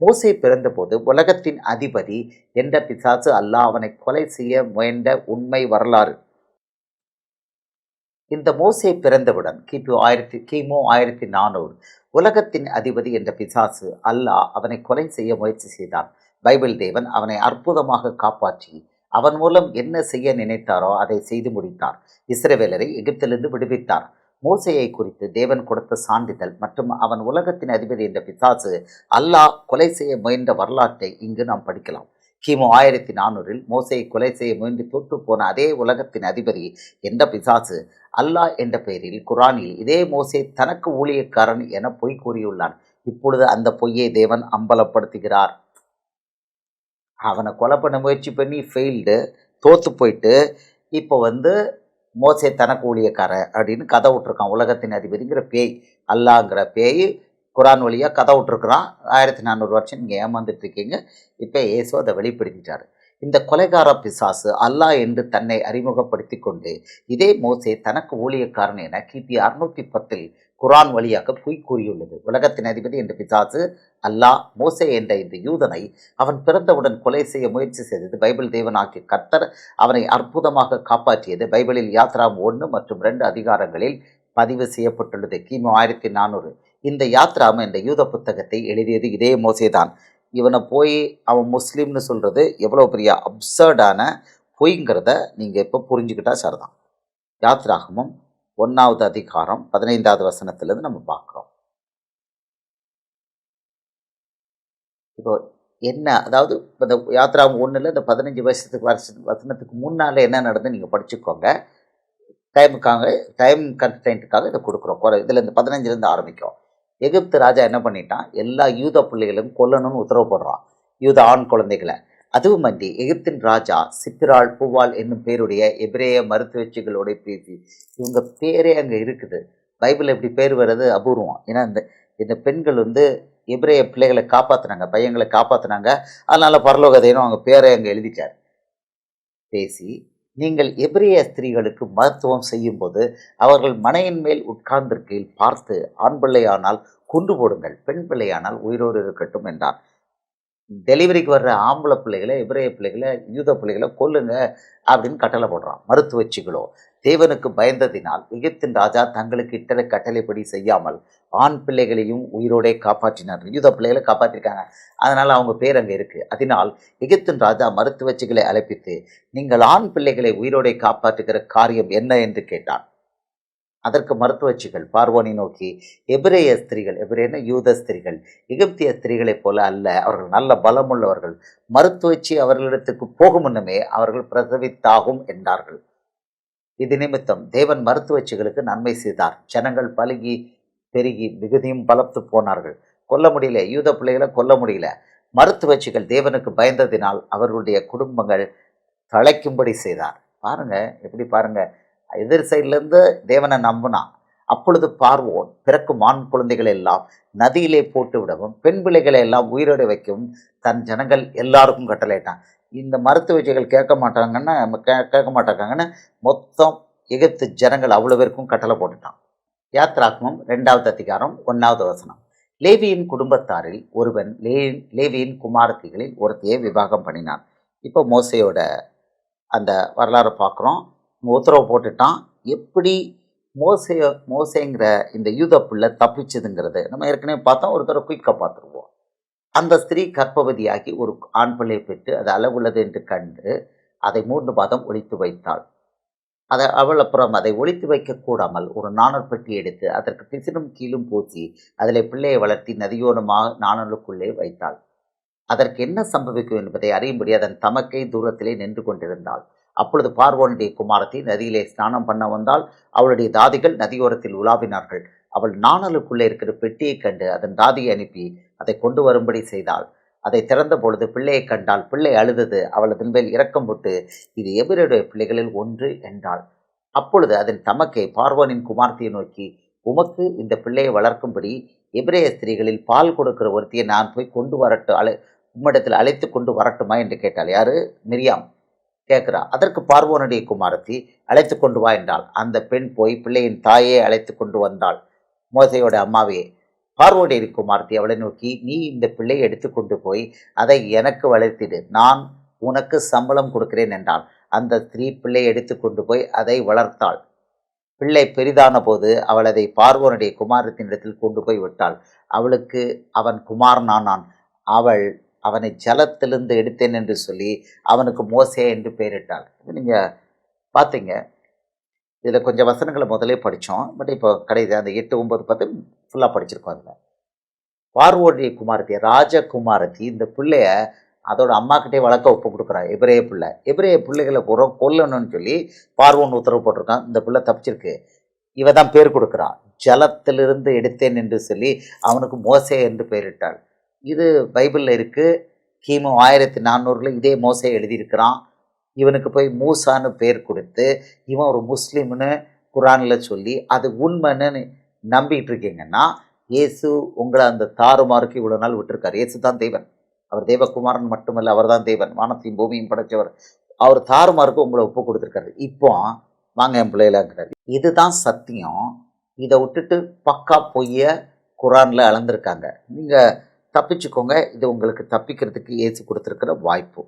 மோசே பிறந்தபோது உலகத்தின் அதிபதி என்ற பிசாசு அல்லாஹ் அவனை கொலை செய்ய முயன்ற உண்மை வரலாறு. இந்த மோசே பிறந்தவுடன் கிபி ஆயிரத்தி கிமு ஆயிரத்தி நானூறு உலகத்தின் அதிபதி என்ற பிசாசு அல்லாஹ் அவனை கொலை செய்ய முயற்சி செய்தான். பைபிள் தேவன் அவனை அற்புதமாக காப்பாற்றி அவன் மூலம் என்ன செய்ய நினைத்தாரோ அதை செய்து முடித்தார். இஸ்ரவேலரை எகிப்திலிருந்து விடுவித்தார். மோசையை குறித்து தேவன் கொடுத்த சான்றிதழ் மற்றும் அவன் உலகத்தின் அதிபதி என்ற பிசாசு அல்லாஹ் கொலை செய்ய முயன்ற வரலாற்றை இங்கு நாம் படிக்கலாம். கிமு ஆயிரத்தி நானூறில் மோசையை கொலை செய்ய முயன்று தோற்று போன அதே உலகத்தின் அதிபதி என்ற பிசாசு அல்லாஹ் என்ற பெயரில் குரானில் இதே மோசை தனக்கு ஊழியக்காரன் என பொய் கூறியுள்ளான். இப்பொழுது அந்த பொய்யை தேவன் அம்பலப்படுத்துகிறார். அவனை கொலை பண்ண முயற்சி பண்ணி ஃபெயில்டு தோற்று போயிட்டு இப்போ வந்து மோசே தனக்கு ஊழியக்காரன் அப்படின்னு கதை விட்ருக்கான் உலகத்தின் அதிபதிங்கிற பேய் அல்லாங்கிற பேய் குரான் வழியாக கதை விட்ருக்குறான் ஆயிரத்தி நானூறு வருஷம் நீங்கள் ஏமாந்துட்டு இருக்கீங்க. இப்போ இயேசு அதை வெளிப்படுத்திட்டார். இந்த கொலைகார பிசாசு அல்லாஹ் என்று தன்னை அறிமுகப்படுத்தி கொண்டு இதே மோசே தனக்கு ஊழியக்காரன் என கிபி அறுநூற்றி பத்தில் குரான் வழியாக பொய் கூறியுள்ளது. உலகத்தின் அதிபதி என்ற பிசாசு அல்லாஹ் மோசே என்ற இந்த யூதனை அவன் பிறந்தவுடன் கொலை செய்ய முயற்சி செய்தது பைபிள் தேவனாகிய கர்த்தர் அவனை அற்புதமாக காப்பாற்றியது. பைபிளில் யாத்ராம் ஒன்று மற்றும் ரெண்டு அதிகாரங்களில் பதிவு செய்யப்பட்டுள்ளது. கிமு ஆயிரத்தி நானூறு. இந்த யாத்ராம் என்ற யூத புத்தகத்தை எழுதியது இதே மோசேதான். இவனை போய் அவன் முஸ்லீம்னு சொல்கிறது எவ்வளோ பெரிய அப்சர்டான பொய்ங்கிறத நீங்கள் இப்போ புரிஞ்சுக்கிட்டா சரிதான். யாத்ராகமும் ஒன்றாவது அதிகாரம் பதினைந்தாவது வசனத்திலேருந்து நம்ம பார்க்குறோம். இப்போ என்ன அதாவது இந்த யாத்ரா ஒன்றில் இந்த பதினஞ்சு வருஷத்துக்கு வருஷ வசனத்துக்கு முன்னால் என்ன நடந்து நீங்கள் படிச்சுக்கோங்க. டைமுக்காக டைம் கன்ஸ்டன்ட்டுக்காக இதை கொடுக்குறோம். குறை இதில் இந்த பதினஞ்சுலேருந்து ஆரம்பிக்கும் எகிப்து ராஜா என்ன பண்ணிட்டான்? எல்லா யூத பிள்ளைகளும் கொல்லணும்னு உத்தரவு போடுறான். யூத ஆண் குழந்தைகளை. அதுவுமன்றி எகிப்தின் ராஜா சித்திராள் பூவால் என்னும் பேருடைய எபிரேய மருத்துவச்சிகளோட பேசி இவங்க பேரே அங்கே இருக்குது. பைபிள் எப்படி பேர் வர்றது அபூர்வம். ஏன்னா இந்த இந்த பெண்கள் வந்து எபிரேய பிள்ளைகளை காப்பாற்றினாங்க பையங்களை காப்பாற்றினாங்க அதனால் பரலோகதையும் அவங்க பேரை அங்கே எழுதிட்டார். பேசி நீங்கள் எபிரேய ஸ்திரீகளுக்கு மருத்துவம் செய்யும்போது அவர்கள் மனையின் மேல் உட்கார்ந்திருக்கையில் பார்த்து ஆண் பிள்ளையானால் கொண்டு போடுங்கள் பெண் பிள்ளையானால் உயிரோடு இருக்கட்டும் என்றார். டெலிவரிக்கு வர்ற ஆம்பளை பிள்ளைகளை எபிரேய பிள்ளைகளை யூத பிள்ளைகளை கொல்லுங்க அப்படின்னு கட்டளை போடுறான் மருத்துவச்சிகளோ தேவனுக்கு பயந்ததினால் எகிப்தின் ராஜா தங்களுக்கு இட்டர கட்டளைப்படி செய்யாமல் ஆண் பிள்ளைகளையும் உயிரோடே காப்பாற்றினார். யூத பிள்ளைகளை காப்பாற்றிருக்காங்க அதனால் அவங்க பேர் அங்கே இருக்குது அதனால் எகிப்தின் ராஜா மருத்துவச்சிகளை அழைப்பித்து நீங்கள் ஆண் பிள்ளைகளை உயிரோடே காப்பாற்றுகிற காரியம் என்ன? என்று கேட்டான். அதற்கு மருத்துவச்சிகள் பார்வனை நோக்கி எபிரேய ஸ்திரீகள் எபிரேன யூத ஸ்திரிகள் எகிப்திய ஸ்திரீகளைப் போல அல்ல அவர்கள் நல்ல பலமுள்ளவர்கள். மருத்துவச்சி அவர்களிடத்துக்கு போகும் முன்னமே அவர்கள் பிரசவித்தாகும் என்றார்கள். இது நிமித்தம் தேவன் மருத்துவச்சிகளுக்கு நன்மை செய்தார். ஜனங்கள் பழகி பெருகி மிகுதியும் பலத்து போனார்கள். கொல்ல முடியல யூத பிள்ளைகளை கொல்ல முடியல. மருத்துவச்சிகள் தேவனுக்கு பயந்ததினால் அவர்களுடைய குடும்பங்கள் தழைக்கும்படி செய்தார். பாருங்க எப்படி பாருங்க. எதிர் சைட்லேருந்து தேவனை நம்பினான் அப்பொழுது பார்வோன் பிறக்கும் ஆண் குழந்தைகள் எல்லாம் நதியிலே போட்டு விடவும் பெண் பிள்ளைகளை எல்லாம் உயிரோடு வைக்கவும் தன் ஜனங்கள் எல்லாருக்கும் கட்டளையிட்டான். இந்த மருத்துவச்சிகள் கேட்க மாட்டாங்கன்னா கே கேட்க மாட்டாங்கன்னு மொத்தம் எகிப்து ஜனங்கள் அவ்வளோ பேருக்கும் கட்டளை போட்டுட்டான். யாத்ராத்மம் ரெண்டாவது அதிகாரம் ஒன்றாவது வசனம். லேவியின் குடும்பத்தாரில் ஒருவன் லே லேவியின் குமாரத்திகளில் ஒருத்தையை விவாகம் பண்ணினான். இப்போ மோசையோட அந்த வரலாறு பார்க்குறோம். உத்தரவு போட்டுட்டான். எப்படி மோசைய மோசைங்கிற இந்த யூத பிள்ளை தப்பிச்சதுங்கிறது நம்ம ஏற்கனவே பார்த்தோம். ஒரு தடவை குயிக்காக பார்த்துருவோம். அந்த ஸ்திரீ கர்ப்பவதியாகி ஒரு ஆண் பிள்ளையை பெற்று அது அளவுள்ளது என்று கண்டு அதை மூன்று மாதம் ஒழித்து வைத்தாள். அதை அவள் அப்புறம் அதை ஒழித்து வைக்க கூடாமல் ஒரு நாணர் பெட்டி எடுத்து அதற்கு பிசினும் கீழும் பூசி அதில் பிள்ளையை வளர்த்தி நதியோரமாக நாணலுக்குள்ளே வைத்தாள். அதற்கு என்ன சம்பவிக்கும் என்பதை அறியும்படி அதன் தமக்கை தூரத்திலே நின்று கொண்டிருந்தாள். அப்பொழுது பார்வோனுடைய குமாரத்தை நதியிலே ஸ்நானம் பண்ண வந்தால் அவளுடைய தாதிகள் நதியோரத்தில் உலாவினார்கள். அவள் நாணலுக்குள்ளே இருக்கிற பெட்டியை கண்டு அதன் தாதியை அனுப்பி அதை கொண்டு வரும்படி செய்தாள். அதை திறந்த பொழுது பிள்ளையை கண்டால் பிள்ளை அழுதது. அவள் அதன் மேல் இரக்கம் போட்டு இது எவருடைய பிள்ளைகளில் ஒன்று என்றாள். அப்பொழுது அதன் தமக்கை பார்வோனின் குமார்த்தியை நோக்கி உமக்கு இந்த பிள்ளையை வளர்க்கும்படி எபிரேய ஸ்திரீகளில் பால் கொடுக்கிற ஒருத்தியை நான் போய் கொண்டு வரட்டும் அழை உம்மிடத்தில் அழைத்து கொண்டு வரட்டுமா? என்று கேட்டாள். யாரு? மிரியாம். கேட்குறா அதற்கு பார்வோனுடைய குமாரத்தி அழைத்து கொண்டு வா என்றாள். அந்த பெண் போய் பிள்ளையின் தாயே அழைத்து கொண்டு வந்தாள். மோசையோட அம்மாவே பார்வோடைய குமாரத்தி அவளை நோக்கி நீ இந்த பிள்ளையை எடுத்து கொண்டு போய் அதை எனக்கு வளர்த்திடு. நான் உனக்கு சம்பளம் கொடுக்கிறேன் என்றாள். அந்த ஸ்திரீ பிள்ளையை எடுத்துக்கொண்டு போய் அதை வளர்த்தாள். பிள்ளை பெரிதான போது அவள் அதை பார்வோனுடைய குமாரத்தினிடத்தில் கொண்டு போய் விட்டாள். அவளுக்கு அவன் குமாரனானான். அவள் அவனை ஜலத்திலிருந்து எடுத்தேன் என்று சொல்லி அவனுக்கு மோசே என்று பெயரிட்டாள். நீங்கள் பார்த்தீங்க இதில் கொஞ்சம் வசனங்களை முதலே படித்தோம் பட் இப்போ கடைசி அந்த எட்டு ஒன்பது பத்து ஃபுல்லாக படிச்சிருக்கோம் அதில். பார்வோடைய குமாரத்தி ராஜகுமாரதி இந்த பிள்ளைய அதோட அம்மாக்கிட்டே வளர்க்க ஒப்பு கொடுக்குறா எபிரேய பிள்ளை. எபிரேய பிள்ளைகளை பூரா கொல்லணும்னு சொல்லி பார்வோன் உத்தரவு போட்டிருக்கான். இந்த பிள்ளை தப்பிச்சிருக்கு. இவ தான் பேர் கொடுக்குறான் ஜலத்திலிருந்து எடுத்தேன் என்று சொல்லி அவனுக்கு மோசே என்று பெயரிட்டாள். இது பைபிளில் இருக்குது கிமு ஆயிரத்தி நானூறில் இதே மோசை எழுதியிருக்கிறான். இவனுக்கு போய் மூசான்னு பேர் கொடுத்து இவன் ஒரு முஸ்லீம்னு குரானில் சொல்லி அது உண்மைன்னு நம்பிட்டு இருக்கீங்கன்னா இயேசு உங்களை அந்த தாறுமாறுக்கு இவ்வளோ நாள் விட்டுருக்கார். இயேசு தான் தேவன். அவர் தேவகுமாரன் மட்டுமல்ல அவர் தான் தேவன். வானத்தையும் பூமியும் படைச்சவர் அவர் தாறுமாறுக்கு உங்களை ஒப்பு கொடுத்துருக்காரு. இப்போ வாங்க என் பிள்ளைகளாங்கிறார். இதுதான் சத்தியம். இதை விட்டுட்டு பக்கா பொய்ய குரானில் அளந்திருக்காங்க. நீங்கள் தப்பிச்சுக்கோங்க. இது உங்களுக்கு தப்பிக்கிறதுக்கு ஏசி கொடுத்துருக்கிற வாய்ப்பு.